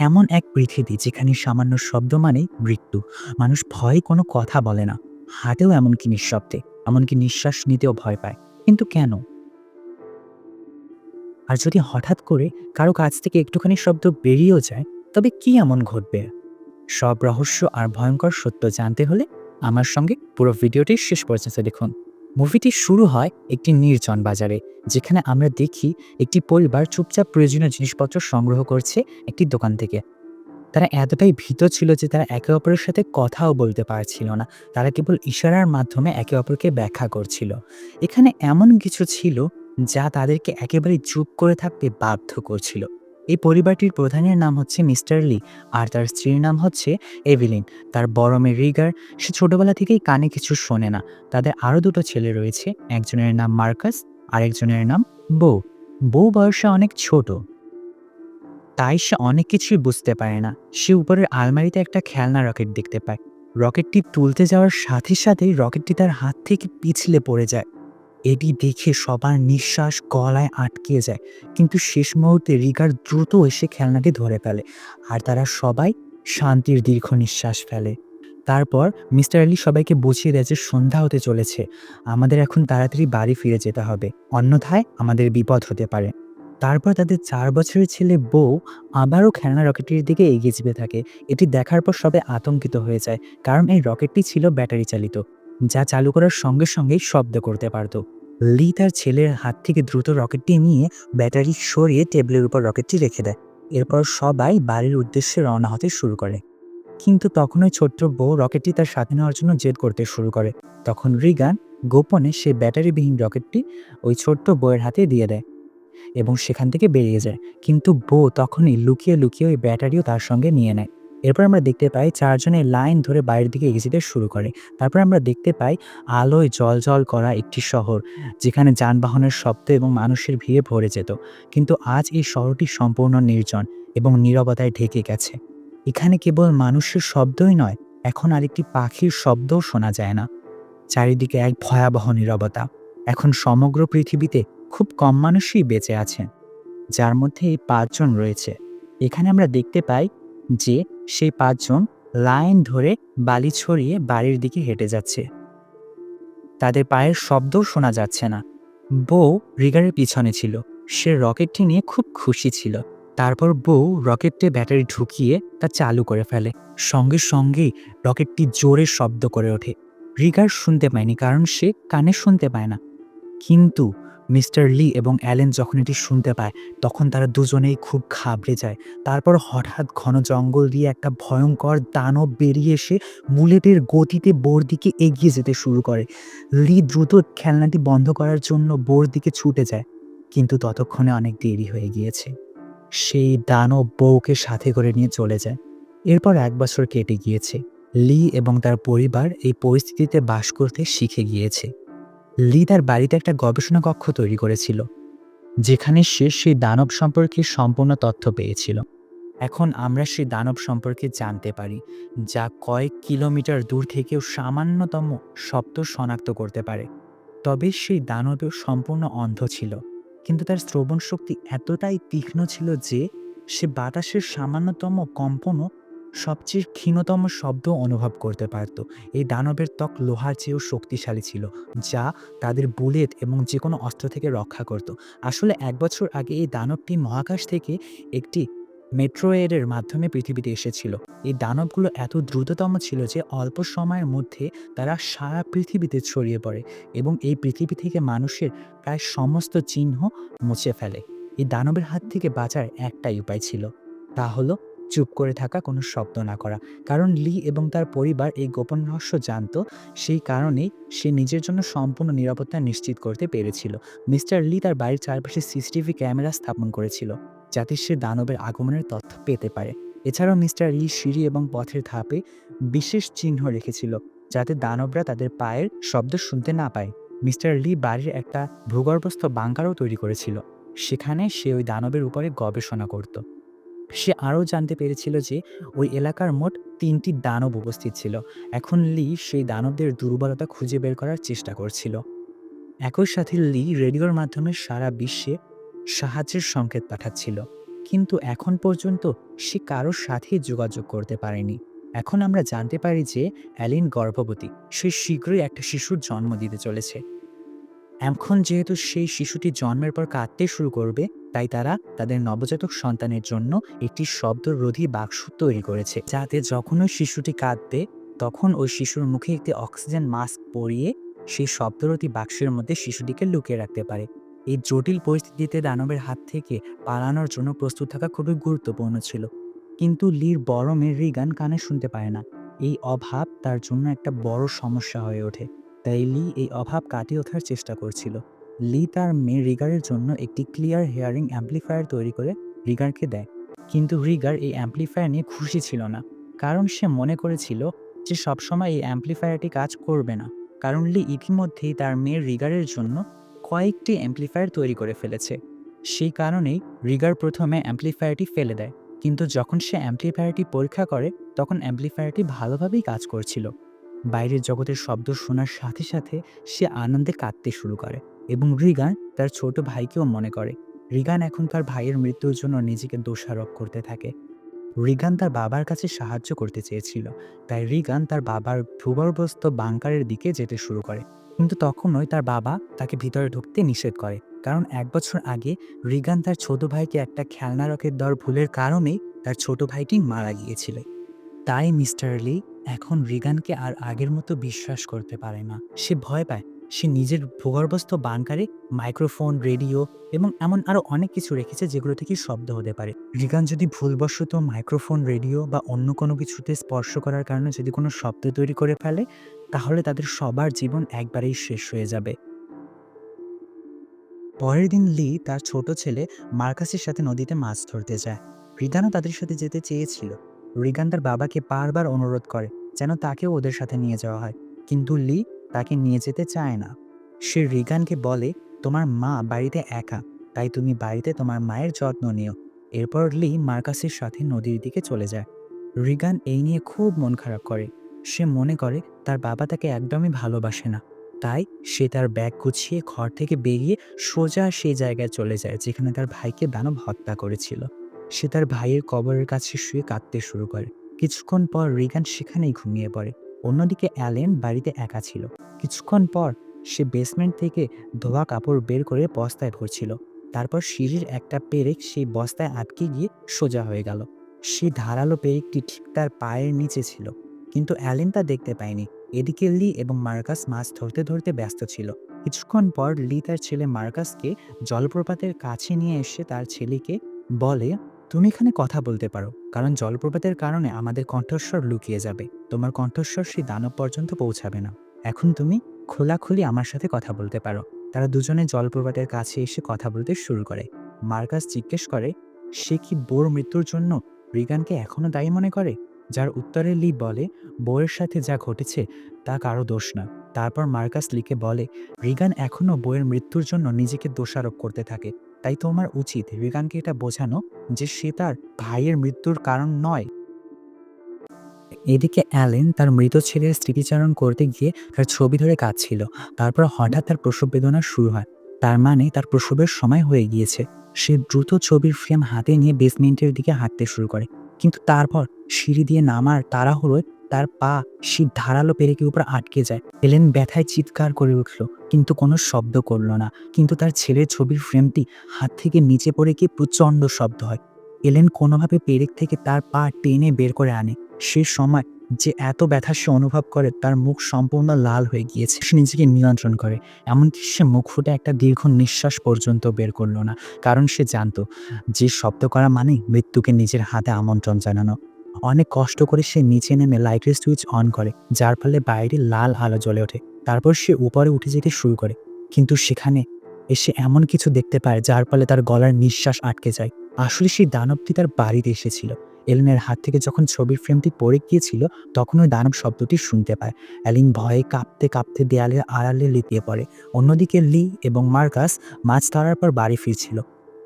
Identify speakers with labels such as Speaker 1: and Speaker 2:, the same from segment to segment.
Speaker 1: এমন এক পৃথিবী যেখানে সামান্য শব্দ মানেই মৃত্যু। মানুষ ভয়ে কোনো কথা বলে না। হাঁটেও এমনকি নিঃশব্দে, এমনকি নিঃশ্বাস নিতেও ভয় পায়। কিন্তু কেন? আর যদি হঠাৎ করে কারও কাছ থেকে একটুখানি শব্দ বেরিয়েও যায়, তবে কি এমন ঘটবে? সব রহস্য আর ভয়ঙ্কর সত্য জানতে হলে আমার সঙ্গে পুরো ভিডিওটি শেষ পর্যন্ত দেখুন। মুভিটি শুরু হয় একটি নির্জন বাজারে, যেখানে আমরা দেখি একটি পরিবার চুপচাপ প্রয়োজনীয় জিনিসপত্র সংগ্রহ করছে একটি দোকান থেকে। তারা এতটাই ভীত ছিল যে তারা একে অপরের সাথে কথাও বলতে পারছিল না। তারা কেবল ইশারার মাধ্যমে একে অপরকে ব্যাখ্যা করছিল। এখানে এমন কিছু ছিল যা তাদেরকে একেবারে চুপ করে থাকতে বাধ্য করছিল। এই পরিবারটির প্রধানের নাম হচ্ছে মিস্টার লি, আর তার স্ত্রীর নাম হচ্ছে এভিলিন। তার বড় মেয়ে রিগার, সে ছোটবেলা থেকেই কানে কিছু শোনে না। তাদের আরও দুটো ছেলে রয়েছে, একজনের নাম মার্কাস আর একজনের নাম বউ বউ বয়সে অনেক ছোট। তাই সে অনেক কিছুই বুঝতে পারে না। সে উপরের আলমারিতে একটা খেলনা রকেট দেখতে পায়। রকেটটি তুলতে যাওয়ার সাথে সাথেই রকেটটি তার হাত থেকে পিছলে পড়ে যায়। এটি দেখে সবার নিঃশ্বাস গলায় আটকে যায়। কিন্তু শেষ মুহূর্তে রিগার দ্রুত এসে খেলনাটি ধরে ফেলে আর তারা সবাই শান্তির দীর্ঘ নিঃশ্বাস ফেলে। তারপর মিস্টার আলি সবাইকে বুঝিয়ে দেয় যে সন্ধ্যা হতে চলেছে। আমাদের এখন তাড়াতাড়ি বাড়ি ফিরে যেতে হবে, অন্যথায় আমাদের বিপদ হতে পারে। তারপর তাদের চার বছরের ছেলে বউ আবারও খেলনা রকেটটির দিকে এগিয়ে যেতে থাকে। এটি দেখার পর সবাই আতঙ্কিত হয়ে যায়, কারণ এই রকেটটি ছিল ব্যাটারি চালিত। যা চালু করার সঙ্গে সঙ্গেই শব্দ করতে পারত। লি তার ছেলের হাত থেকে দ্রুত রকেটটি নিয়ে ব্যাটারি সরিয়ে টেবিলের উপর রকেটটি রেখে দেয়। এরপর সবাই বাড়ির উদ্দেশ্যে রওনা হতে শুরু করে। কিন্তু তখন ওই ছোট্ট বউ রকেটটি তার সাথে নেওয়ার জন্য জেদ করতে শুরু করে। তখন রিগান গোপনে সে ব্যাটারিবিহীন রকেটটি ওই ছোট্ট বউয়ের হাতে দিয়ে দেয় এবং সেখান থেকে বেরিয়ে যায়। কিন্তু বউ তখনই লুকিয়ে লুকিয়ে ওই ব্যাটারিও তার সঙ্গে নিয়ে নেয়। এরপর আমরা দেখতে পাই চারজনের লাইন ধরে বাইরের দিকে এগিয়ে যেতে শুরু করে। তারপর আমরা দেখতে পাই আলোয় জল জল করা একটি শহর, যেখানে যানবাহনের শব্দ এবং মানুষের ভিড়ে ভরে যেত। কিন্তু আজ এই শহরটি সম্পূর্ণ নির্জন এবং নীরবতায় ঢেকে গেছে। এখানে কেবল মানুষের শব্দই নয়, এখন আরেকটি পাখির শব্দও শোনা যায় না। চারিদিকে এক ভয়াবহ নীরবতা। এখন সমগ্র পৃথিবীতে খুব কম মানুষই বেঁচে আছেন যার মধ্যে এই পাঁচজন রয়েছে। এখানে আমরা দেখতে পাই যে সেই পাঁচজন লাইন ধরে বালি ছড়িয়ে বাড়ির দিকে হেঁটে যাচ্ছে। তাদের পায়ের শব্দও শোনা যাচ্ছে না। বউ রিগারের পিছনে ছিল। সে রকেটটি নিয়ে খুব খুশি ছিল। তারপর বউ রকেটে ব্যাটারি ঢুকিয়ে তা চালু করে ফেলে। সঙ্গে সঙ্গেই রকেটটি জোরে শব্দ করে ওঠে। রিগার শুনতে পায়নি, কারণ সে কানে শুনতে পায় না। কিন্তু মিস্টার লি এবং অ্যালেন যখন এটি শুনতে পায়, তখন তারা দুজনেই খুব ঘাবড়ে যায়। তারপর হঠাৎ ঘন জঙ্গল দিয়ে একটা ভয়ঙ্কর দানব বেরিয়ে এসে বুলেটের গতিতে বোর দিকে এগিয়ে যেতে শুরু করে। লি দ্রুত খেলনাটি বন্ধ করার জন্য বোর দিকে ছুটে যায়, কিন্তু ততক্ষণে অনেক দেরি হয়ে গিয়েছে। সেই দানব বউকে সাথে করে নিয়ে চলে যায়। এরপর এক বছর কেটে গিয়েছে। লি এবং তার পরিবার এই পরিস্থিতিতে বাস করতে শিখে গিয়েছে। লি তার বাড়িতে একটা গবেষণা কক্ষ তৈরি করেছিল, যেখানে সে সেই দানব সম্পর্কে সম্পূর্ণ তথ্য পেয়েছিল। এখন আমরা সেই দানব সম্পর্কে জানতে পারি, যা কয়েক কিলোমিটার দূর থেকেও সামান্যতম শব্দ শনাক্ত করতে পারে। তবে সেই দানবেও সম্পূর্ণ অন্ধ ছিল, কিন্তু তার শ্রবণ শক্তি এতটাই তীক্ষ্ণ ছিল যে সে বাতাসের সামান্যতম কম্পনও সবচেয়ে ক্ষীণতম শব্দ অনুভব করতে পারত। এই দানবের ত্বক লোহার চেয়েও শক্তিশালী ছিল, যা তাদের বুলেট এবং যে কোনো অস্ত্র থেকে রক্ষা করত। আসলে এক বছর আগে এই দানবটি মহাকাশ থেকে একটি মেট্রোয়েডের মাধ্যমে পৃথিবীতে এসেছিল। এই দানবগুলো এত দ্রুততম ছিল যে অল্প সময়ের মধ্যে তারা সারা পৃথিবীতে ছড়িয়ে পড়ে এবং এই পৃথিবী থেকে মানুষের প্রায় সমস্ত চিহ্ন মুছে ফেলে। এই দানবের হাত থেকে বাঁচার একটাই উপায় ছিল, তা হলো চুপ করে থাকা কোনো শব্দ না করা। কারণ লি এবং তার পরিবার এই গোপন রহস্য জানত, সেই কারণেই সে নিজের জন্য সম্পূর্ণ নিরাপত্তা নিশ্চিত করতে পেরেছিল। মিস্টার লি তার বাড়ির চারপাশে সিসিটিভি ক্যামেরা স্থাপন করেছিল, যাতে সে দানবের আগমনের তথ্য পেতে পারে। এছাড়াও মিস্টার লি সিঁড়ি এবং পথের ধাপে বিশেষ চিহ্ন রেখেছিল, যাতে দানবরা তাদের পায়ের শব্দ শুনতে না পায়। মিস্টার লি বাড়ির একটা ভূগর্ভস্থ বাংকারও তৈরি করেছিল, সেখানে সে ওই দানবের উপরে গবেষণা করত। সে আরও জানতে পেরেছিল যে ওই এলাকার মোট তিনটি দানব উপস্থিত ছিল। এখন লি সেই দানবদের দুর্বলতা খুঁজে বের করার চেষ্টা করছিল। একই সাথে লি রেডিওর মাধ্যমে সারা বিশ্বে সাহায্যের সংকেত পাঠাচ্ছিল। কিন্তু এখন পর্যন্ত সে কারোর সাথেই যোগাযোগ করতে পারেনি। এখন আমরা জানতে পারি যে অ্যালিন গর্ভবতী। সে শীঘ্রই একটা শিশুর জন্ম দিতে চলেছে। এখন যেহেতু সেই শিশুটি জন্মের পর কাঁদতে শুরু করবে তাই তারা তাদের নবজাতক সন্তানের জন্য একটি শব্দরোধী বাক্স তৈরি করেছে, যাতে যখন ওই শিশুটি কাঁদবে, তখন ওই শিশুর মুখে একটি অক্সিজেন মাস্ক পরিয়ে সেই শব্দরোধী বাক্সের মধ্যে শিশুটিকে লুকিয়ে রাখতে পারে। এই জটিল পরিস্থিতিতে দানবের হাত থেকে পালানোর জন্য প্রস্তুত থাকা খুবই গুরুত্বপূর্ণ ছিল। কিন্তু লির বড় মেয়ে রিগান কানে শুনতে পায় না। এই অভাব তার জন্য একটা বড় সমস্যা হয়ে ওঠে। তাই লি এই অভাব কাটিয়ে ওঠার চেষ্টা করছিল। লি তার মেয়ে রিগারের জন্য একটি ক্লিয়ার হেয়ারিং অ্যাম্প্লিফায়ার তৈরি করে রিগারকে দেয়। কিন্তু রিগার এই অ্যাম্প্লিফায়ার নিয়ে খুশি ছিল না, কারণ সে মনে করেছিল যে সবসময় এই অ্যাম্প্লিফায়ারটি কাজ করবে না। কারণ লি ইতিমধ্যেই তার মেয়ের রিগারের জন্য কয়েকটি অ্যাম্প্লিফায়ার তৈরি করে ফেলেছে। সেই কারণেই রিগার প্রথমে অ্যাম্প্লিফায়ারটি ফেলে দেয়, কিন্তু যখন সে অ্যাম্প্লিফায়ারটি পরীক্ষা করে, তখন অ্যাম্প্লিফায়ারটি ভালোভাবেই কাজ করছিল। বাইরের জগতের শব্দ শোনার সাথে সাথে সে আনন্দে কাঁদতে শুরু করে। এবং রিগান তার ছোট ভাইকেও মনে করে। রিগান এখন তার ভাইয়ের মৃত্যুর জন্য নিজেকে দোষারোপ করতে থাকে। রিগান তার বাবার কাছে সাহায্য করতে চেয়েছিল, তাই রিগান তার বাবার ভূগর্ভস্থ বাংকারের দিকে যেতে শুরু করে। কিন্তু তখনই তার বাবা তাকে ভিতরে ঢুকতে নিষেধ করে, কারণ এক বছর আগে রিগান তার ছোট ভাইকে একটা খেলনা রকেট দেওয়ার ভুলের কারণেই তার ছোট ভাইটি মারা গিয়েছিল। তাই মিস্টার লি এখন রিগানকে আর আগের মতো বিশ্বাস করতে পারে না। সে ভয় পায় সে নিজের ভূগর্ভস্থ বাংকারে মাইক্রোফোন, রেডিও এবং এমন আরও অনেক কিছু রেখেছে যেগুলো থেকে শব্দ হতে পারে। রিগান, যদি ভুলবশত মাইক্রোফোন, রেডিও বা অন্য কোনো কিছুতে স্পর্শ করার কারণে যদি কোনো শব্দ তৈরি করে ফেলে, তাহলে তাদের সবার জীবন একবারেই শেষ হয়ে যাবে। পরের দিন লি তার ছোট ছেলে মার্কাসের সাথে নদীতে মাছ ধরতে যায়। রিগানও তাদের সাথে যেতে চেয়েছিল। রিগান তার বাবাকে বারবার অনুরোধ করে যেন তাকেও ওদের সাথে নিয়ে যাওয়া হয়। কিন্তু লি তাকে নিয়ে যেতে চায় না। সে রিগানকে বলে, তোমার মা বাড়িতে একা, তাই তুমি বাড়িতে তোমার মায়ের যত্ন নিও। এরপর লি মার্কাসের সাথে নদীর দিকে চলে যায়। রিগান এই নিয়ে খুব মন খারাপ করে। সে মনে করে, তার বাবা তাকে একদমই ভালোবাসে না। তাই সে তার ব্যাগ গুছিয়ে ঘর থেকে বেরিয়ে সোজা সেই জায়গায় চলে যায়, যেখানে তার ভাইকে দানব হত্যা করেছিল। সে তার ভাইয়ের কবরের কাছে শুয়ে কাঁদতে শুরু করে। কিছুক্ষণ পর রিগান সেখানেই ঘুমিয়ে পড়ে। অন্যদিকে অ্যালেন বাড়িতে একা ছিল। কিছুক্ষণ পর সে বেসমেন্ট থেকে ধোয়া কাপড় বের করে বস্তায় ভরছিল। তারপর সিঁড়ির একটা পেরেক সেই বস্তায় আটকে গিয়ে সোজা হয়ে গেল। সেই ধারালো পেরেকটি ঠিক তার পায়ের নিচে ছিল। কিন্তু অ্যালেন তা দেখতে পায়নি। এদিকে লি এবং মার্কাস মাছ ধরতে ধরতে ব্যস্ত ছিল। কিছুক্ষণ পর লি তার ছেলে মার্কাসকে জলপ্রপাতের কাছে নিয়ে এসে তার ছেলেকে বলে তুমি এখানে কথা বলতে পারো, কারণ জলপ্রপাতের কারণে আমাদের কণ্ঠস্বর লুকিয়ে যাবে। তোমার কণ্ঠস্বর সেই দানব পর্যন্ত পৌঁছাবে না। এখন তুমি খোলাখুলি আমার সাথে কথা বলতে পারো। তারা দুজনে জলপ্রপাতের কাছে এসে কথা বলতে শুরু করে। মার্কাস জিজ্ঞেস করে, সে কি বোর মৃত্যুর জন্য রিগানকে এখনও দায়ী মনে করে? যার উত্তরে লি বলে বউয়ের সাথে যা ঘটেছে তা কারও দোষ না। তারপর মার্কাস লিকে বলে, রিগান এখনও বইয়ের মৃত্যুর জন্য নিজেকে দোষারোপ করতে থাকে। তাই তোমার উচিত রিগানকে এটা বোঝানো যে সে তার ভাইয়ের মৃত্যুর কারণ নয়। এদিকে অ্যালেন তার মৃত ছেলের স্মৃতিচারণ করতে গিয়ে তার ছবি ধরে কাঁদছিল। তারপর হঠাৎ তার প্রসব বেদনা শুরু হয়। তার মানে তার প্রসবের সময় হয়ে গিয়েছে। সে দ্রুত ছবির ফ্রেম হাতে নিয়ে বেসমেন্টের দিকে হাঁটতে শুরু করে। কিন্তু তারপর সিঁড়ি দিয়ে নামার তাড়াহুড়োয় তার পা শীত ধারালো পেরেকের উপর আটকে যায়। এলেন ব্যথায় চিৎকার করে উঠল, কিন্তু কোনো শব্দ করল না। কিন্তু তার ছেলের ছবির ফ্রেমটি হাত থেকে নিচে পড়ে গিয়ে প্রচণ্ড শব্দ হয়। এলেন কোনোভাবে পেরেক থেকে তার পা টেনে বের করে আনে। সে সময় যে এত ব্যথা সে অনুভব করে, তার মুখ সম্পূর্ণ লাল হয়ে গিয়েছে। সে নিজেকে নিয়ন্ত্রণ করে, এমনকি সে মুখ ফুটে একটা দীর্ঘ নিঃশ্বাস পর্যন্ত বের করল না। কারণ সে জানতো, যে শব্দ করা মানে মৃত্যুকে নিজের হাতে আমন্ত্রণ জানানো। অনেক কষ্ট করে সে নিচে নেমে লাইটের সুইচ অন করে, যার ফলে বাইরে লাল আলো জ্বলে ওঠে। তারপর সে উপরে উঠে যেতে শুরু করে, কিন্তু সেখানে এসে এমন কিছু দেখতে পায় যার ফলে তার গলার নিঃশ্বাস আটকে যায়। আসলে সেই দানবটি তার বাড়িতে এসেছিল। এলেনের হাত থেকে যখন ছবির ফ্রেমটি পড়ে গিয়েছিল, তখন ওই দানব শব্দটি শুনতে পায়। অ্যালিন ভয়ে কাঁপতে কাঁপতে দেয়ালের আড়ালে লিপিয়ে পড়ে। অন্যদিকে লি এবং মার্কাস মাছ ধরার পর বাড়ি ফিরছিল।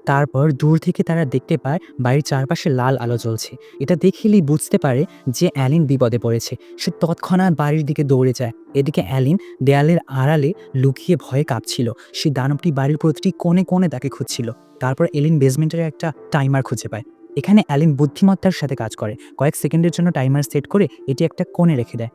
Speaker 1: তারপর দূর থেকে তারা দেখতে পায় বাড়ির চারপাশে লাল আলো জ্বলছে। এটা দেখলেই বুঝতে পারে যে অ্যালিন বিপদে পড়েছে। সে তৎক্ষণাৎ বাড়ির দিকে দৌড়ে যায়। এদিকে অ্যালিন দেয়ালের আড়ালে লুকিয়ে ভয়ে কাঁপছিল। সেই দানবটি বাড়ির প্রতিটি কোণে কোণে তাকে খুঁজছিল। তারপর এলিন বেসমেন্টের একটা টাইমার খুঁজে পায়। এখানে অ্যালিন বুদ্ধিমত্তার সাথে কাজ করে। কয়েক সেকেন্ডের জন্য টাইমার সেট করে এটি একটা কোণে রেখে দেয়।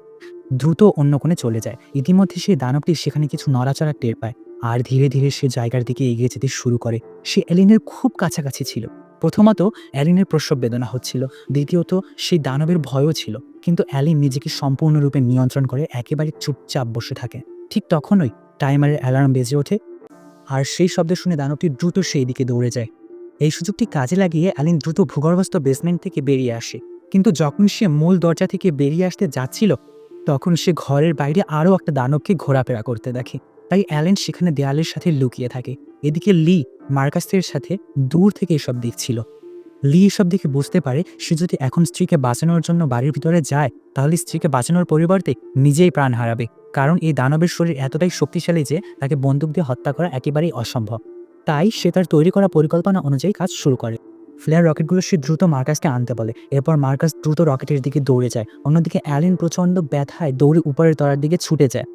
Speaker 1: দ্রুত অন্য কোণে চলে যায়। ইতিমধ্যে সেই দানবটি সেখানে কিছু নড়াচড়া টের পায়। আর ধীরে ধীরে সে জায়গার দিকে এগিয়ে যেতে শুরু করে। সে অ্যালিনের খুব কাছাকাছি ছিল। প্রথমত অ্যালিনের প্রসব বেদনা হচ্ছিল, দ্বিতীয়ত সেই দানবের ভয়ও ছিল। কিন্তু অ্যালিন নিজেকে সম্পূর্ণরূপে নিয়ন্ত্রণ করে একেবারে চুপচাপ বসে থাকে। ঠিক তখনই টাইমারের অ্যালার্ম বেজে ওঠে আর সেই শব্দ শুনে দানবটি দ্রুত সেই দিকে দৌড়ে যায়। এই সুযোগটি কাজে লাগিয়ে অ্যালিন দ্রুত ভূগর্ভস্থ বেসমেন্ট থেকে বেরিয়ে আসে। কিন্তু যখন সে মূল দরজা থেকে বেরিয়ে আসতে যাচ্ছিল, তখন সে ঘরের বাইরে আরও একটা দানবকে ঘোরাফেরা করতে দেখে। তাই অ্যালেন সেখানে দেয়ালের সাথে লুকিয়ে থাকে। এদিকে লি মার্কাসের সাথে দূর থেকে এসব দেখছিল। লি এসব দেখে বুঝতে পারে সে যদি এখন স্ত্রীকে বাঁচানোর জন্য বাড়ির ভিতরে যায়, তাহলে স্ত্রীকে বাঁচানোর পরিবর্তে নিজেই প্রাণ হারাবে। কারণ এই দানবের শরীর এতটাই শক্তিশালী যে তাকে বন্দুক দিয়ে হত্যা করা একেবারেই অসম্ভব। তাই সে তার তৈরি করা পরিকল্পনা অনুযায়ী কাজ শুরু করে। ফ্লেয়ার রকেটগুলো সে দ্রুত মার্কাসকে আনতে বলে। এরপর মার্কাস দ্রুত রকেটের দিকে দৌড়ে যায়। অন্যদিকে অ্যালেন প্রচণ্ড ব্যথায় দৌড়ে উপরের তলার দিকে ছুটে যায়।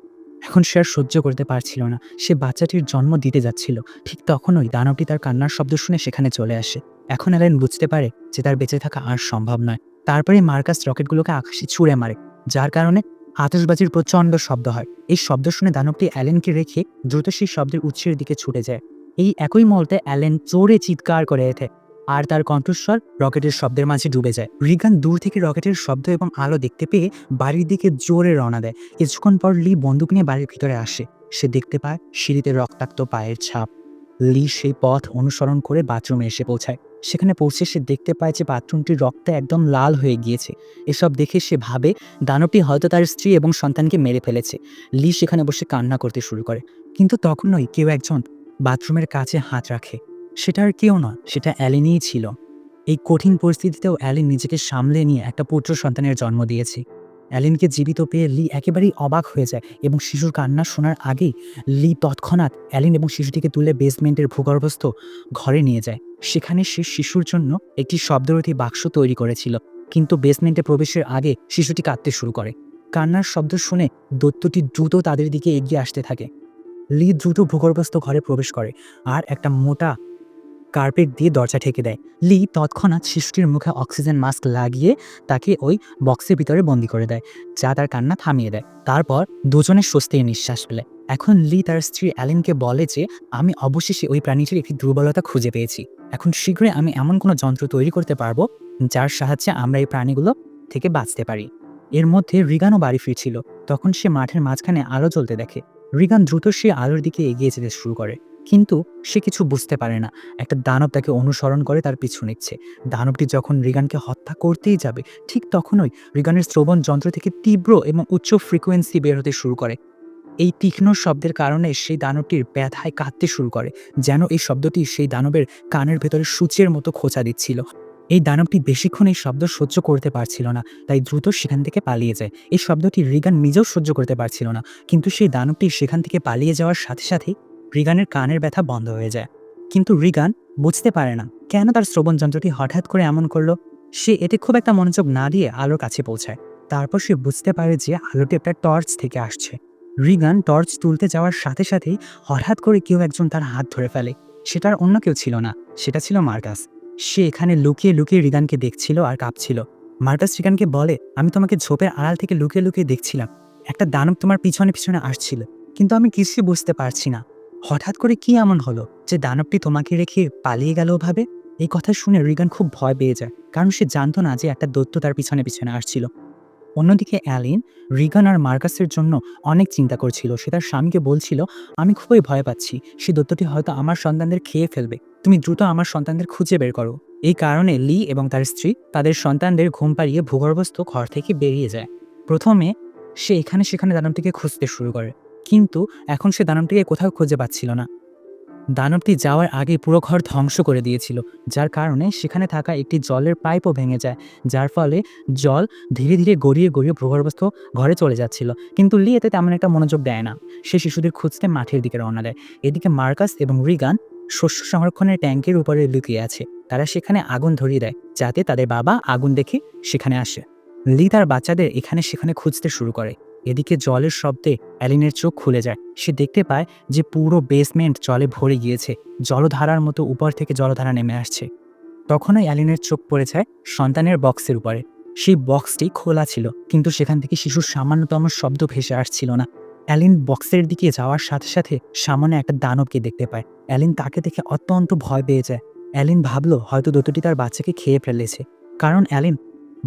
Speaker 1: এখন সে আর সহ্য করতে পারছিল না। সে বাচ্চাটির জন্ম দিতে যাচ্ছিল। ঠিক তখনই দানবটি তার কান্নার শব্দ শুনে সেখানে চলে আসে। এখন অ্যালেন বুঝতে পারে যে তার বেঁচে থাকা আর সম্ভব নয়। তারপরে মার্কাস রকেটগুলোকে আকাশে ছুঁড়ে মারে, যার কারণে আতশবাজির প্রচণ্ড শব্দ হয়। এই শব্দ শুনে দানবটি অ্যালেনকে রেখে দ্রুত সেই শব্দের উৎসের দিকে ছুটে যায়। এই একই মুহূর্তে অ্যালেন জোরে চিৎকার করে এথে আর তার কণ্ঠস্বর রকেটের শব্দের মাঝে ডুবে যায়। রিগান দূর থেকে রকেটের শব্দ এবং আলো দেখতে পেয়ে বাড়ির দিকে জোরে রওনা দেয়। কিছুক্ষণ পর লি বন্দুক নিয়ে বাড়ির ভিতরে আসে। সে দেখতে পায় সিঁড়িতে রক্তাক্ত পায়ের ছাপ। লি সেই পথ অনুসরণ করে বাথরুমে এসে পৌঁছায়। সেখানে পৌঁছে সে দেখতে পায় যে বাথরুমটির রক্তে একদম লাল হয়ে গিয়েছে। এসব দেখে সে ভাবে, দানবটি হয়তো তার স্ত্রী এবং সন্তানকে মেরে ফেলেছে। লি সেখানে বসে কান্না করতে শুরু করে। কিন্তু তখনই কেউ একজন বাথরুমের কাছে হাত রাখে। সেটা আর কেউ নয়, সেটা অ্যালিনই ছিল। এই কঠিন পরিস্থিতিতেও অ্যালিন নিজেকে সামলে নিয়ে একটা পুত্র সন্তানের জন্ম দিয়েছে। অ্যালিনকে জীবিত পেয়ে লি একেবারেই অবাক হয়ে যায় এবং শিশুর কান্না শোনার আগেই লি তৎক্ষণাৎ অ্যালিন এবং শিশুটিকে তুলে বেসমেন্টের ভূগর্ভস্থ ঘরে নিয়ে যায়। সেখানে সে শিশুর জন্য একটি শব্দরোধী বাক্স তৈরি করেছিল, কিন্তু বেসমেন্টে প্রবেশের আগে শিশুটি কাঁদতে শুরু করে। কান্নার শব্দ শুনে দৈত্যটি দ্রুত তাদের দিকে এগিয়ে আসতে থাকে। লি দ্রুত ভূগর্ভস্থ ঘরে প্রবেশ করে, আর একটা মোটা কার্পেট দিয়ে দরজা ঠেকে দেয়। লি তৎক্ষণাৎ শিশুটির মুখে অক্সিজেন মাস্ক লাগিয়ে তাকে ওই বক্সের ভিতরে বন্দি করে দেয়, যা তার কান্না থামিয়ে দেয়। তারপর দুজনে স্বস্তির নিঃশ্বাস ফেলে। এখন লি তার স্ত্রী অ্যালেনকে বলে যে, আমি অবশেষে ওই প্রাণীটির একটি দুর্বলতা খুঁজে পেয়েছি। এখন শীঘ্রই আমি এমন কোনো যন্ত্র তৈরি করতে পারব, যার সাহায্যে আমরা এই প্রাণীগুলো থেকে বাঁচতে পারি। এর মধ্যে রিগানও বাড়ি ফিরছিল। তখন সে মাঠের মাঝখানে আলো জ্বলতে দেখে। রিগান দ্রুত সে আলোর দিকে এগিয়ে যেতে শুরু করে। কিন্তু সে কিছু বুঝতে পারে না। একটা দানব তাকে অনুসরণ করে, তার পিছু নিচ্ছে। দানবটি যখন রিগানকে হত্যা করতেই যাবে, ঠিক তখনই রিগানের শ্রবণ যন্ত্র থেকে তীব্র এবং উচ্চ ফ্রিকোয়েন্সি বের হতে শুরু করে। এই তীক্ষ্ণ শব্দের কারণে সেই দানবটির ব্যথায় কাঁদতে শুরু করে, যেন এই শব্দটি সেই দানবের কানের ভেতরে সূচের মতো খোঁচা দিচ্ছিল। এই দানবটি বেশিক্ষণ এই শব্দ সহ্য করতে পারছিল না, তাই দ্রুত সেখান থেকে পালিয়ে যায়। এই শব্দটি রিগান নিজেও সহ্য করতে পারছিল না, কিন্তু সেই দানবটি সেখান থেকে পালিয়ে যাওয়ার সাথে সাথেই রিগানের কানের ব্যথা বন্ধ হয়ে যায়। কিন্তু রিগান বুঝতে পারে না কেন তার শ্রবণ যন্ত্রটি হঠাৎ করে এমন করল। সে এতে খুব একটা মনোযোগ না দিয়ে আলোর কাছে পৌঁছায়। তারপর সে বুঝতে পারে যে আলোটি একটা টর্চ থেকে আসছে। রিগান টর্চ তুলতে যাওয়ার সাথে সাথেই হঠাৎ করে কেউ একজন তার হাত ধরে ফেলে। সেটার অন্য কেউ ছিল না, সেটা ছিল মার্কাস। সে এখানে লুকিয়ে লুকিয়ে রিগানকে দেখছিল আর কাঁপছিল। মার্কাস রিগানকে বলে, আমি তোমাকে ঝোপের আড়াল থেকে লুকিয়ে লুকিয়ে দেখছিলাম। একটা দানব তোমার পিছনে পিছনে আসছিল। কিন্তু আমি কিছুই বুঝতে পারছি না। হঠাৎ করে কি এমন হলো যে দানবটি তোমাকে রেখে পালিয়ে গেল ভাবে এই কথা শুনে রিগান খুব ভয় পেয়ে যায়, কারণ সে জানতো না যে একটা দৈত্য তার পিছনে পিছনে আসছিল। অন্যদিকে অ্যালিন, রিগান আর মার্কাসের জন্য অনেক চিন্তা করছিল। সে তার স্বামীকে বলছিল, আমি খুবই ভয় পাচ্ছি। সে দৈত্যটি হয়তো আমার সন্তানদের খেয়ে ফেলবে। তুমি দ্রুত আমার সন্তানদের খুঁজে বের করো। এই কারণে লি এবং তার স্ত্রী তাদের সন্তানদের ঘুম পাড়িয়ে ভূগর্ভস্থ ঘর থেকে বেরিয়ে যায়। প্রথমে সে এখানে সেখানে দানবটিকে খুঁজতে শুরু করে। কিন্তু এখন সে দানবটিকে কোথাও খুঁজে পাচ্ছিল না। দানবটি যাওয়ার আগে পুরো ঘর ধ্বংস করে দিয়েছিল, যার কারণে সেখানে থাকা একটি জলের পাইপও ভেঙে যায়, যার ফলে জল ধীরে ধীরে গড়িয়ে গড়িয়ে ভূগর্ভস্থ ঘরে চলে যাচ্ছিল। কিন্তু লি এতে তেমন একটা মনোযোগ দেয় না। সে শিশুদের খুঁজতে মাঠের দিকে রওনা দেয়। এদিকে মার্কাস এবং রিগান শস্য সংরক্ষণের ট্যাঙ্কের উপরে লুকিয়ে আছে। তারা সেখানে আগুন ধরিয়ে দেয়, যাতে তাদের বাবা আগুন দেখে সেখানে আসে। লি তার বাচ্চাদের এখানে সেখানে খুঁজতে শুরু করে। এদিকে জলের শব্দে অ্যালিনের চোখ খুলে যায়। সে দেখতে পায় যে পুরো বেসমেন্ট জলে ভরে গিয়েছে। জলধারার মতো উপর থেকে জলধারা নেমে আসছে। তখনই অ্যালিনের চোখ পড়ে যায় সন্তানের বক্সের উপরে। সেই বক্সটি খোলা ছিল, কিন্তু সেখান থেকে শিশুর সামান্যতম শব্দ ভেসে আসছিল না। অ্যালিন বক্সের দিকে যাওয়ার সাথে সাথে সামনে একটা দানবকে দেখতে পায়। অ্যালিন তাকে দেখে অত্যন্ত ভয় পেয়ে যায়। অ্যালিন ভাবলো, হয়তো দোতটি তার বাচ্চাকে খেয়ে ফেলেছে। কারণ অ্যালিন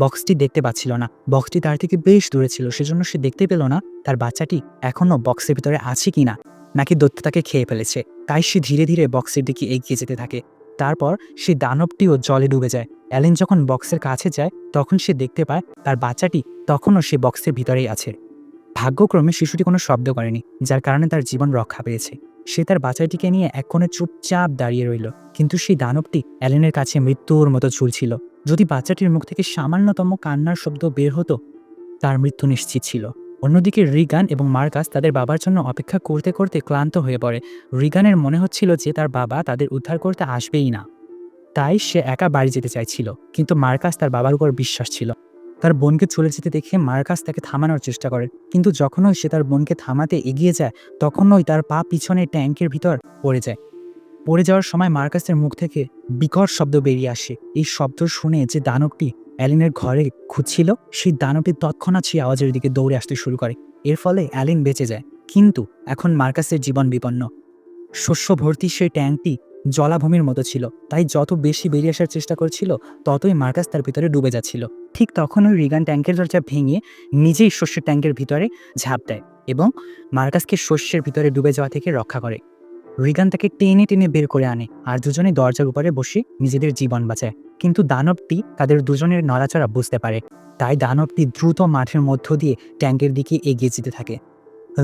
Speaker 1: বক্সটি দেখতে পাচ্ছিল না। বক্সটি তার থেকে বেশ দূরে ছিল, সেজন্য সে দেখতে পেল না তার বাচ্চাটি এখনও বক্সের ভিতরে আছে কি না নাকি দত্ত তাকে খেয়ে ফেলেছে। তাই সে ধীরে ধীরে বক্সের দিকে এগিয়ে যেতে থাকে। তারপর সে দানবটিও জলে ডুবে যায়। অ্যালেন যখন বক্সের কাছে যায়, তখন সে দেখতে পায় তার বাচ্চাটি তখনও সে বক্সের ভিতরেই আছে। ভাগ্যক্রমে শিশুটি কোনো শব্দ করেনি, যার কারণে তার জীবন রক্ষা পেয়েছে। সে তার বাচ্চাটিকে নিয়ে এক কোণে চুপচাপ দাঁড়িয়ে রইল। কিন্তু সেই দানবটি অ্যালেনের কাছে মৃত্যুর মতো ঝুলছিল। যদি বাচ্চাটির মুখ থেকে সামান্যতম কান্নার শব্দ বের হতো, তার মৃত্যু নিশ্চিত ছিল। অন্যদিকে রিগান এবং মার্কাস তাদের বাবার জন্য অপেক্ষা করতে করতে ক্লান্ত হয়ে পড়ে। রিগানের মনে হচ্ছিল যে তার বাবা তাদের উদ্ধার করতে আসবেই না। তাই সে একা বাড়ি যেতে চাইছিল, কিন্তু মার্কাস তার বাবার উপর বিশ্বাস ছিল। তার বোনকে চলে যেতে দেখে মার্কাস তাকে থামানোর চেষ্টা করে। কিন্তু যখনই সে তার বোনকে থামাতে এগিয়ে যায়, তখনই তার পা পিছনে ট্যাঙ্কের ভিতর পড়ে যায়। পড়ে যাওয়ার সময় মার্কাসের মুখ থেকে বিকট শব্দ বেরিয়ে আসে। এই শব্দ শুনে যে দানবটি অ্যালিনের ঘরে খুঁজছিল, সেই দানবটি তৎক্ষণাৎ সেই আওয়াজের দিকে দৌড়ে আসতে শুরু করে। এর ফলে অ্যালিন বেঁচে যায়। কিন্তু এখন মার্কাসের জীবন বিপন্ন। শস্য ভর্তি সেই ট্যাঙ্কটি জলাভূমির মতো ছিল। তাই যত বেশি বেরিয়ে আসার চেষ্টা করছিল, ততই মার্কাস তার ভিতরে ডুবে যাচ্ছিল। ঠিক তখন ওই রিগান ট্যাঙ্কের দরজা ভেঙে নিজেই শস্যের ট্যাঙ্কের ভিতরে ঝাঁপ দেয় এবং মার্কাসকে শস্যের ভিতরে ডুবে যাওয়া থেকে রক্ষা করে। রিগান তাকে টেনে টেনে বের করে আনে আর দুজনে দরজার উপরে বসে নিজেদের জীবন বাঁচায়। কিন্তু দানবটি তাদের দুজনের নড়াচড়া বুঝতে পারে। তাই দানবটি দ্রুত মাঠের মধ্য দিয়ে ট্যাঙ্কের দিকে এগিয়ে যেতে থাকে।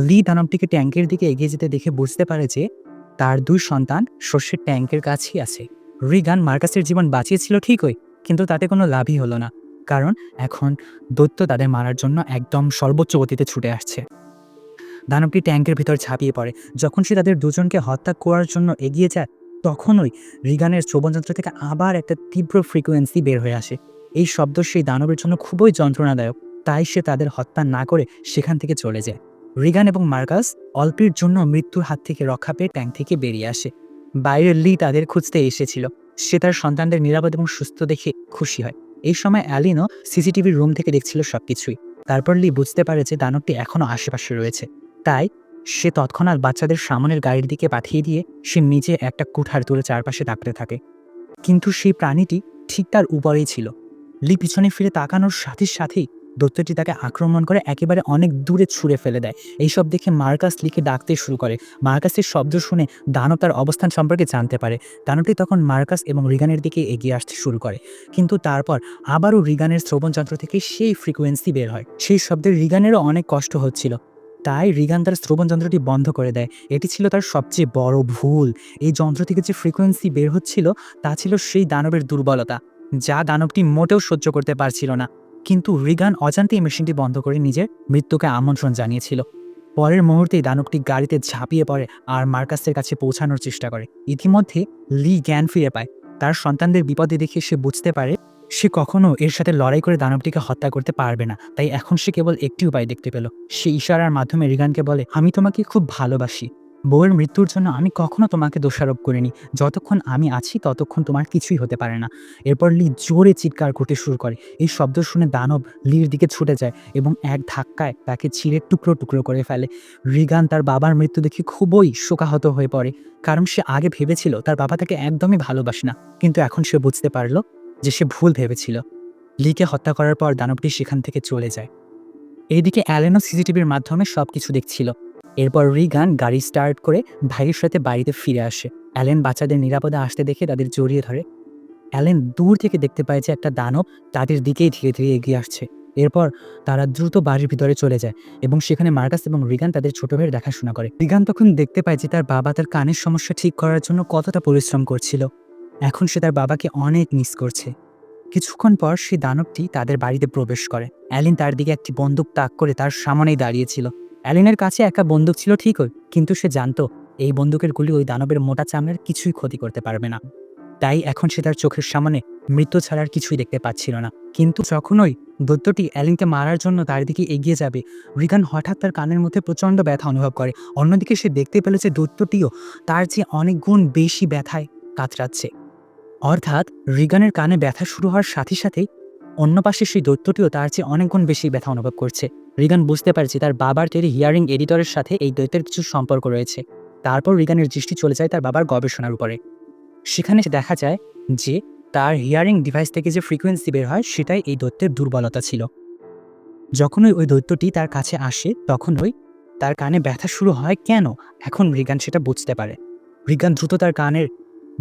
Speaker 1: লি দানবটিকে ট্যাঙ্কের দিকে এগিয়ে যেতে দেখে বুঝতে পারে যে তার দুই সন্তান শস্যের ট্যাঙ্কের কাছেই আছে। রিগান মার্কাসের জীবন বাঁচিয়েছিল ঠিকই, কিন্তু তাতে কোনো লাভই হলো না, কারণ এখন দৈত্য তাদের মারার জন্য একদম সর্বোচ্চ গতিতে ছুটে আসছে। দানবটি ট্যাঙ্কের ভিতর ঝাঁপিয়ে পড়ে। যখন সে তাদের দুজনকে হত্যা করার জন্য এগিয়ে যায়, তখনই রিগানের শ্রবণযন্ত্র থেকে আবার একটা তীব্র ফ্রিকোয়েন্সি বের হয়ে আসে। এই শব্দ সেই দানবের জন্য খুবই যন্ত্রণাদায়ক, তাই সে তাদের হত্যা না করে সেখান থেকে চলে যায়। রিগান এবং মার্কাস অল্পের জন্য মৃত্যুর হাত থেকে রক্ষা পেয়ে ট্যাঙ্ক থেকে বেরিয়ে আসে। বাইরের লি তাদের খুঁজতে এসেছিল। সে তার সন্তানদের নিরাপদ এবং সুস্থ দেখে খুশি হয়। এই সময় অ্যালিনও সিসিটিভির রুম থেকে দেখছিল সবকিছুই। তারপর লি বুঝতে পারে যে দানবটি এখনও আশেপাশে রয়েছে। তাই সে তৎক্ষণাৎ বাচ্চাদের সামনের গাড়ির দিকে পাঠিয়ে দিয়ে সে নিজে একটা কুঠার তুলে চারপাশে তাকতে থাকে। কিন্তু সেই প্রাণীটি ঠিক তার উপরেই ছিল। লি পিছনে ফিরে তাকানোর সাথে সাথেই দৈত্যটি তাকে আক্রমণ করে একেবারে অনেক দূরে ছুঁড়ে ফেলে দেয়। এইসব দেখে মার্কাস লিখে ডাকতে শুরু করে। মার্কাসের শব্দ শুনে দানব তার অবস্থান সম্পর্কে জানতে পারে। দানবটি তখন মার্কাস এবং রিগানের দিকে এগিয়ে আসতে শুরু করে। কিন্তু তারপর আবারও রিগানের শ্রবণযন্ত্র থেকে সেই ফ্রিকোয়েন্সি বের হয়। সেই শব্দে রিগানেরও অনেক কষ্ট হচ্ছিল। তাই রিগান তার শ্রবণ যন্ত্রটি বন্ধ করে দেয়। এটি ছিল তার সবচেয়ে বড় ভুল। এই যন্ত্র থেকে যে ফ্রিকোয়েন্সি বের হচ্ছিল, তা ছিল সেই দানবের দুর্বলতা, যা দানবটি মোটেও সহ্য করতে পারছিল না। কিন্তু রিগান অজান্তেই মেশিনটি বন্ধ করে নিজের মৃত্যুকে আমন্ত্রণ জানিয়েছিল। পরের মুহূর্তেই দানবটি গাড়িতে ঝাঁপিয়ে পড়ে আর মার্কাসের কাছে পৌঁছানোর চেষ্টা করে। ইতিমধ্যে লি জ্ঞান ফিরে পায়। তার সন্তানদের বিপদে দেখে সে বুঝতে পারে, সে কখনো এর সাথে লড়াই করে দানবটিকে হত্যা করতে পারবে না। তাই এখন সে কেবল একটি উপায় দেখতে পেল। সে ইশারার মাধ্যমে রিগানকে বলে, আমি তোমাকে খুব ভালোবাসি। বউয়ের মৃত্যুর জন্য আমি কখনো তোমাকে দোষারোপ করিনি। যতক্ষণ আমি আছি, ততক্ষণ তোমার কিছুই হতে পারে না। এরপর লি জোরে চিৎকার করতে শুরু করে। এই শব্দ শুনে দানব লির দিকে ছুটে যায় এবং এক ধাক্কায় তাকে ছিঁড়ে টুকরো টুকরো করে ফেলে। রিগান তার বাবার মৃত্যু দেখে খুবই শোকাহত হয়ে পড়ে, কারণ সে আগে ভেবেছিল তার বাবা তাকে একদমই ভালোবাসে না। কিন্তু এখন সে বুঝতে পারল যে সে ভুল ভেবেছিল। লিকে হত্যা করার পর দানবটি সেখান থেকে চলে যায়। এইদিকে অ্যালেনও সিসিটিভির মাধ্যমে সব কিছু দেখছিল। এরপর রিগান গাড়ি স্টার্ট করে ভাইয়ের সাথে বাড়িতে ফিরে আসে। অ্যালেন বাচ্চাদের নিরাপদে আসতে দেখে তাদের জড়িয়ে ধরে। অ্যালেন দূর থেকে দেখতে পায় যে একটা দানব তাদের দিকেই ধীরে ধীরে এগিয়ে আসছে। এরপর তারা দ্রুত বাড়ির ভিতরে চলে যায় এবং সেখানে মার্কাস এবং রিগান তাদের ছোট ভাইয়ের দেখাশোনা করে। রিগান তখন দেখতে পায় যে তার বাবা তার কানের সমস্যা ঠিক করার জন্য কতটা পরিশ্রম করছিল। এখন সে তার বাবাকে অনেক মিস করছে। কিছুক্ষণ পর সেই দানবটি তাদের বাড়িতে প্রবেশ করে। অ্যালিন তার দিকে একটি বন্দুক তাক করে তার সামনেই দাঁড়িয়েছিল অ্যালিনের কাছে একটা বন্দুক ছিল ঠিকই, কিন্তু সে জানতো এই বন্দুকের গুলি ওই দানবের মোটা চামড়ার কিছুই ক্ষতি করতে পারবে না। তাই এখন সে তার চোখের সামনে মৃত্যু ছাড়ার কিছুই দেখতে পাচ্ছিল না। কিন্তু যখনই দৈত্যটি অ্যালিনকে মারার জন্য তার দিকে এগিয়ে যাবে, রিগান হঠাৎ তার কানের মধ্যে প্রচণ্ড ব্যথা অনুভব করে। অন্যদিকে সে দেখতে পেল যে দৈত্যটিও তার চেয়ে অনেক গুণ বেশি ব্যথায় কাতরাচ্ছে। অর্থাৎ রিগানের কানে ব্যথা শুরু হওয়ার সাথে সাথেই অন্য পাশে সেই দৈত্যটিও তার চেয়ে অনেক গুণ বেশি ব্যথা অনুভব করছে। রিগান বুঝতে পারছে তার বাবার তৈরি হিয়ারিং এডিটরের সাথে এই দৈত্যের কিছু সম্পর্ক রয়েছে। তারপর রিগানের দৃষ্টি চলে যায় তার বাবার গবেষণার উপরে। সেখানে দেখা যায় যে তার হিয়ারিং ডিভাইস থেকে যে ফ্রিকোয়েন্সি বের হয়, সেটাই এই দৈত্যের দুর্বলতা ছিল। যখনই ওই দৈত্যটি তার কাছে আসে, তখনই তার কানে ব্যথা শুরু হয় কেন? এখন রিগান সেটা বুঝতে পারে। রিগান দ্রুত তার কানের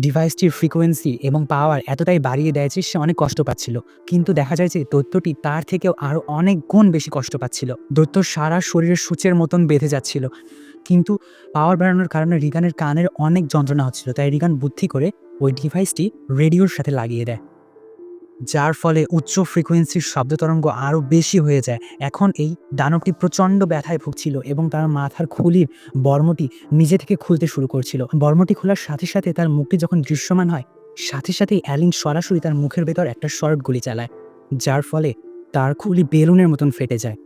Speaker 1: ডিভাইসটির ফ্রিকোয়েন্সি এবং পাওয়ার এতটাই বাড়িয়ে দেয় যে সে অনেক কষ্ট পাচ্ছিল। কিন্তু দেখা যায় যে দৈত্যটি তার থেকেও আরও অনেক গুণ বেশি কষ্ট পাচ্ছিল। দৈত্য সারা শরীরের সূচের মতন বেঁধে যাচ্ছিল। কিন্তু পাওয়ার বাড়ানোর কারণে রিগানের কানের অনেক যন্ত্রণা হচ্ছিল। তাই রিগান বুদ্ধি করে ওই ডিভাইসটি রেডিওর সাথে লাগিয়ে দেয়। যার ফলে উচ্চ ফ্রিকোয়েন্সির শব্দ তরঙ্গ আরও বেশি হয়ে যায়। এখন এই দানবটি প্রচণ্ড ব্যথায় ভুগছিল এবং তার মাথার খুলির বর্মটি নিজে থেকে খুলতে শুরু করছিল। বর্মটি খোলার সাথে সাথে তার মুখটি যখন দৃশ্যমান হয়, সাথে সাথে অ্যালিন সরাসরি তার মুখের ভেতর একটা শর্ট গুলি চালায়, যার ফলে তার খুলি বেলুনের মতন ফেটে যায়।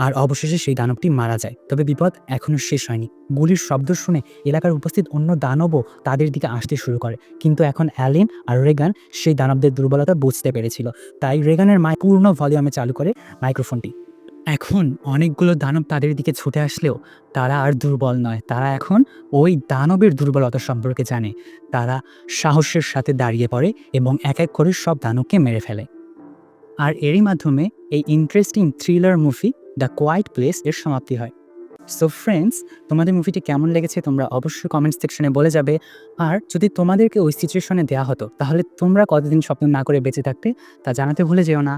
Speaker 1: আর অবশেষে সেই দানবটি মারা যায়। তবে বিপদ এখনও শেষ হয়নি। গুলির শব্দ শুনে এলাকার উপস্থিত অন্য দানবও তাদের দিকে আসতে শুরু করে। কিন্তু এখন অ্যালিন আর রেগান সেই দানবদের দুর্বলতা বুঝতে পেরেছিল। তাই রেগানের মাই পূর্ণ ভলিউমে চালু করে মাইক্রোফোনটি। এখন অনেকগুলো দানব তাদের দিকে ছুটে আসলেও তারা আর দুর্বল নয়। তারা এখন ওই দানবের দুর্বলতা সম্পর্কে জানে। তারা সাহসের সাথে দাঁড়িয়ে পড়ে এবং এক এক করে সব দানবকে মেরে ফেলে। আর এরই মাধ্যমে এই interesting thriller movie the quiet place এর সমাপ্তি হয়। সো ফ্রেন্ডস, তোমাদের মুভিটি কেমন লেগেছে তোমরা অবশ্যই কমেন্ট সেকশনে বলে যাবে। আর যদি তোমাদেরকে ওই সিচুয়েশনে দেওয়া হতো, তাহলে তোমরা কতদিন স্বপ্ন না করে বেঁচে থাকতে তা জানাতে ভুলে যেও না।